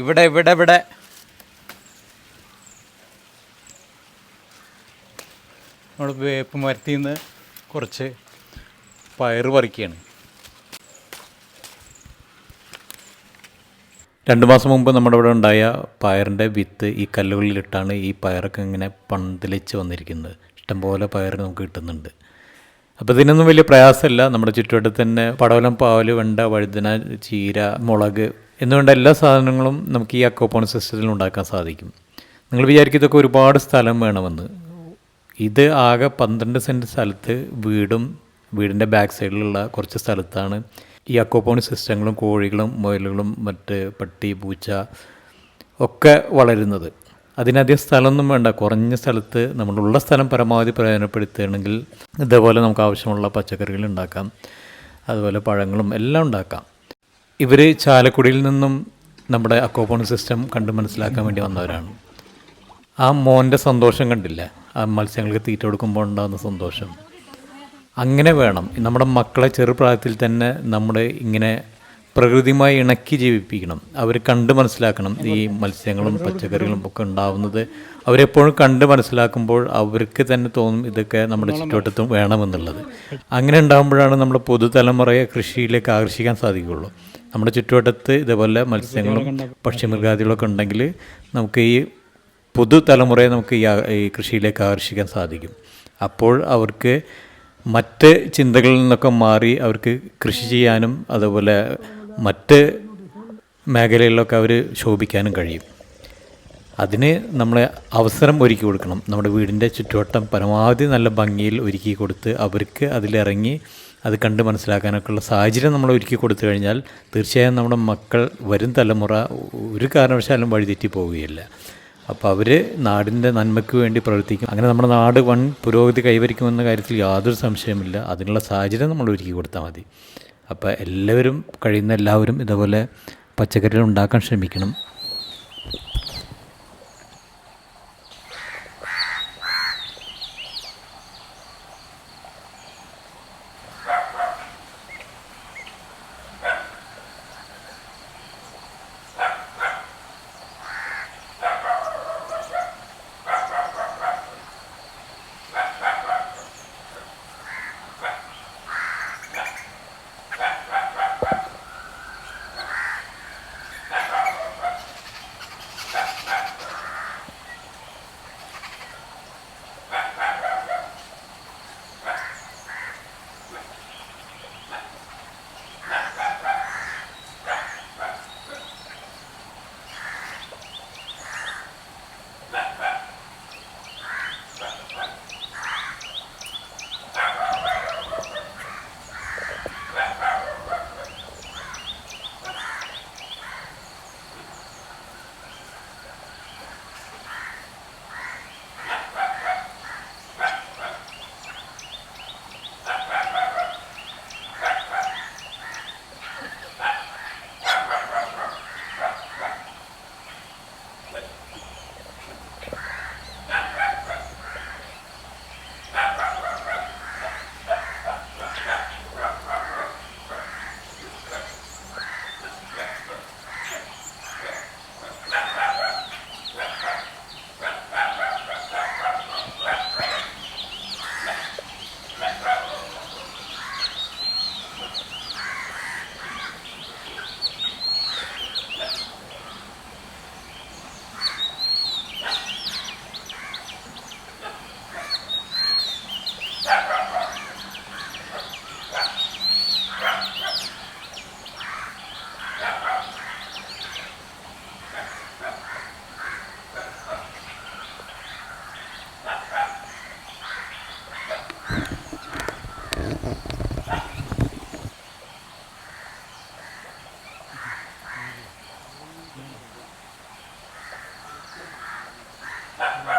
ഇവിടെ ഇവിടെ ഇവിടെ. നമ്മൾ വേപ്പ് മരത്തിൽ നിന്ന് കുറച്ച് പയർ പറിക്കുകയാണ്. രണ്ട് മാസം മുമ്പ് നമ്മുടെ ഇവിടെ ഉണ്ടായ പയറിന്റെ വിത്ത് ഈ കല്ലുകളിലിട്ടാണ് ഈ പയറൊക്കെ ഇങ്ങനെ പന്തലിച്ച് വന്നിരിക്കുന്നത്. ഇഷ്ടംപോലെ പയർ നമുക്ക് കിട്ടുന്നുണ്ട്. അപ്പോൾ ഇതിനൊന്നും വലിയ പ്രയാസമില്ല. നമ്മുടെ ചുറ്റുവട്ടത്ത് തന്നെ പടവലം പാവൽ വെണ്ട വഴുതന ചീര മുളക് എന്നുവേണ്ട എല്ലാ സാധനങ്ങളും നമുക്ക് ഈ അക്കോപ്പോൺ സിസ്റ്റത്തിൽ ഉണ്ടാക്കാൻ സാധിക്കും? നിങ്ങൾ വിചാരിക്കും ഇതൊക്കെ ഒരുപാട് സ്ഥലം വേണമെന്ന്. ഇത് ആകെ പന്ത്രണ്ട് സെന്റ് സ്ഥലത്ത് വീടും വീടിന്റെ ബാക്ക് സൈഡിലുള്ള കുറച്ച് സ്ഥലത്താണ് ഈ അക്കോപ്പോണി സിസ്റ്റങ്ങളും കോഴികളും മുയലുകളും മറ്റ് പട്ടി പൂച്ച ഒക്കെ വളരുന്നത്. അതിനധികം സ്ഥലമൊന്നും വേണ്ട. കുറഞ്ഞ സ്ഥലത്ത് നമ്മളുള്ള സ്ഥലം പരമാവധി പ്രയോജനപ്പെടുത്തുകയാണെങ്കിൽ ഇതേപോലെ നമുക്ക് ആവശ്യമുള്ള പച്ചക്കറികൾ ഉണ്ടാക്കാം. അതുപോലെ പഴങ്ങളും എല്ലാം ഉണ്ടാക്കാം. ഇവർ ചാലക്കുടിയിൽ നിന്നും നമ്മുടെ അക്കോപോൺ സിസ്റ്റം കണ്ട് മനസ്സിലാക്കാൻ വേണ്ടി വന്നവരാണ്. ആ മോന്റെ സന്തോഷം കണ്ടില്ല. ആ മത്സ്യങ്ങൾക്ക് തീറ്റ കൊടുക്കുമ്പോൾ ഉണ്ടാകുന്ന സന്തോഷം. അങ്ങനെ വേണം. നമ്മുടെ മക്കളെ ചെറുപ്രായത്തിൽ തന്നെ നമ്മുടെ ഇങ്ങനെ പ്രകൃതിയുമായി ഇണക്കി ജീവിപ്പിക്കണം. അവർ കണ്ട് മനസ്സിലാക്കണം ഈ മത്സ്യങ്ങളും പച്ചക്കറികളും ഒക്കെ ഉണ്ടാവുന്നത്. അവരെപ്പോഴും കണ്ട് മനസ്സിലാക്കുമ്പോൾ അവർക്ക് തന്നെ തോന്നും ഇതൊക്കെ നമ്മുടെ ചുറ്റുവട്ടത്തും വേണമെന്നുള്ളത്. അങ്ങനെ ഉണ്ടാകുമ്പോഴാണ് നമ്മുടെ പുതുതലമുറയെ കൃഷിയിലേക്ക് ആകർഷിക്കാൻ സാധിക്കുകയുള്ളൂ. നമ്മുടെ ചുറ്റുവട്ടത്ത് ഇതേപോലെ മത്സ്യങ്ങളും പക്ഷിമൃഗാദികളൊക്കെ ഉണ്ടെങ്കിൽ നമുക്ക് ഈ പുതുതലമുറയെ നമുക്ക് ഈ ഈ കൃഷിയിലേക്ക് ആകർഷിക്കാൻ സാധിക്കും. അപ്പോൾ അവർക്ക് മറ്റ് ചിന്തകളിൽ നിന്നൊക്കെ മാറി അവർക്ക് കൃഷി ചെയ്യാനും അതുപോലെ മറ്റ് മേഖലകളിലൊക്കെ അവർ ശോഭിക്കാനും കഴിയും. അതിന് നമ്മൾ അവസരം ഒരുക്കി കൊടുക്കണം. നമ്മുടെ വീടിന്റെ ചുറ്റുവട്ടം പരമാവധി നല്ല ഭംഗിയിൽ ഒരുക്കി കൊടുത്ത് അവർക്ക് അതിലിറങ്ങി അത് കണ്ട് മനസ്സിലാക്കാനൊക്കെയുള്ള സാഹചര്യം നമ്മൾ ഒരുക്കി കൊടുത്തു കഴിഞ്ഞാൽ തീർച്ചയായും നമ്മുടെ മക്കൾ വരും തലമുറ ഒരു കാരണവശാലും വഴിതെറ്റി പോവുകയില്ല. അപ്പോൾ അവർ നാടിന്റെ നന്മയ്ക്ക് വേണ്ടി പ്രവർത്തിക്കും. അങ്ങനെ നമ്മുടെ നാട് വൻ പുരോഗതി കൈവരിക്കുമെന്ന കാര്യത്തിൽ യാതൊരു സംശയമില്ല അതിനുള്ള സാഹചര്യം നമ്മൾ ഒരുക്കി കൊടുത്താൽ മതി. അപ്പോൾ എല്ലാവരും കഴിയുന്ന എല്ലാവരും ഇതുപോലെ പച്ചക്കറികൾ ഉണ്ടാക്കാൻ ശ്രമിക്കണം. Right.